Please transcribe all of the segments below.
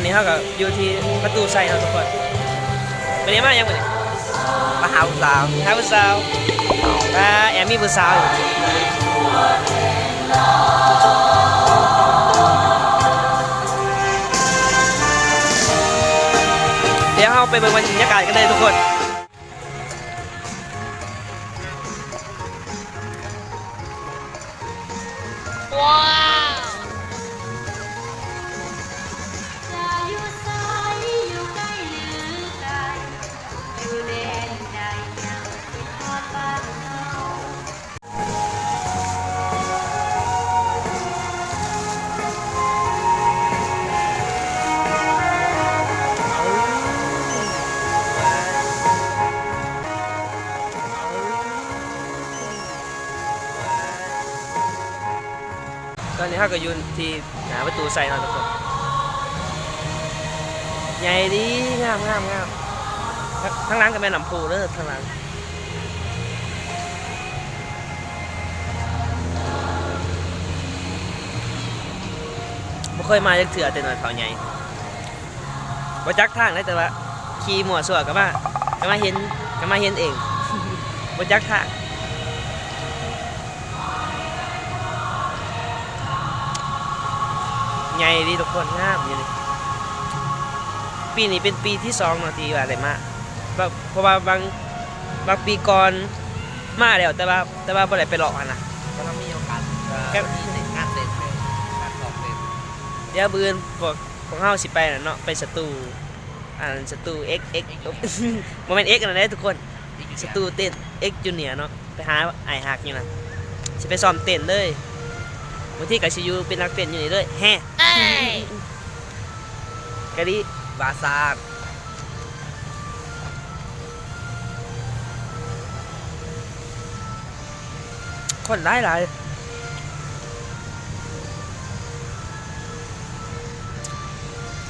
อนนี้เขาก็อยู่ที่ประตูใส่เราะทุกคนเป็นยังไงยังไงมาหาสาวหาผู้สาวอ่าแอมมีผู้สาวอยู่เดี๋ยวเราไปเบิ่งบรรยากาศกันเลยทุกคน นี้เขาก็ยืนที่หน้าประตูใส่เราะทุกคนใหญ่ดีงามงามงามทั้งทั้างกับแม่น้ำพูเด้อทั้งหล้างบ่เคยมาจักเถื่อแต่หน่อยเขาใหญ่บ่จักทางได้แต่ว่าขี่มั่วซั่วก็มาก็มาเห็นก็มาเห็นเองบ่จักทาง ใหญ่ดีทุกคนงามอยู่นี่ปีนี้เป็นปีที่สองเนาะที่ว่าอะไรมาบางเพราะว่าบางบางปีก่อนมาแล้วแต่ว่าแต่ว่าบ่ได้ไปหลอกอันนะก็ต้องมีโอกาสแค่มีเสร็จงานเสร็จเลยงานสอบเสร็จเดี๋ยวบืนพวกของเฮาสิไปน่ะเนาะไปสตูอ่านสตู X X โมเมนต์ X นั่นแหละทุกคนสตูเต้น X Junior เนาะไปหาไอ้หักอยู่นะสิไปซ้อมเต้นเลยบางทีก็สิอยู่เป็นนักเต้นอยู่นี่เลยแฮ่ กะดิบาซาร์คนได้หลาย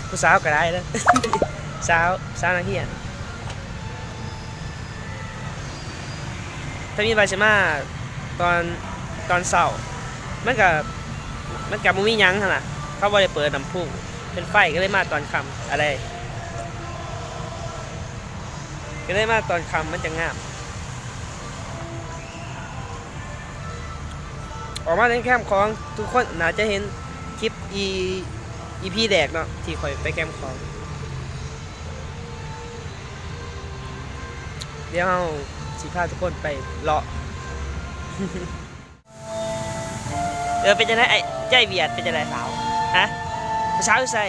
ผู้สาวก็ได้นะสาวสาวนักเรียนถ้ามีใบชมาตอนตอนเสาร์มันกับมันกับมุมียังหั่นน่ะ เขาบ่ได้เปิดน้ำพุเป็นไฟก็เลยมาตอนคำอะไร ก็เลยมาตอนคำมันจะงาม ออกมาในแคมป์ของทุกคนน่าจะเห็นคลิปอีอีพีแดกเนาะที่คอยไปแคมป์ของ เดี๋ยวเราสิพาทุกคนไปเลาะเออเป็นจังไดไอ้ใจเบียดเป็นจังไดสาว ฮะผู้าอยู่ใส่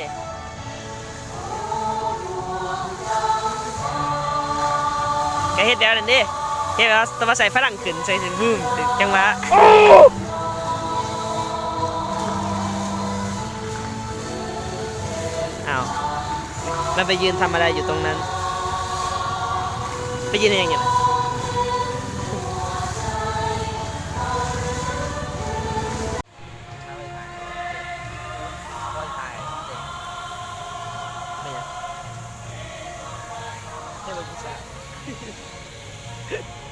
แกเฮ็ดแล้วนั่นด้เฮ็ดแล้วแตัวาใส่ฝรั่งขึ้นใส่ถึงบูมจังหวะอ้าวมันไปยืนทำอะไรอยู่ตรงนั้น ไปยืนอย่างเงี้ย Ha ha ha!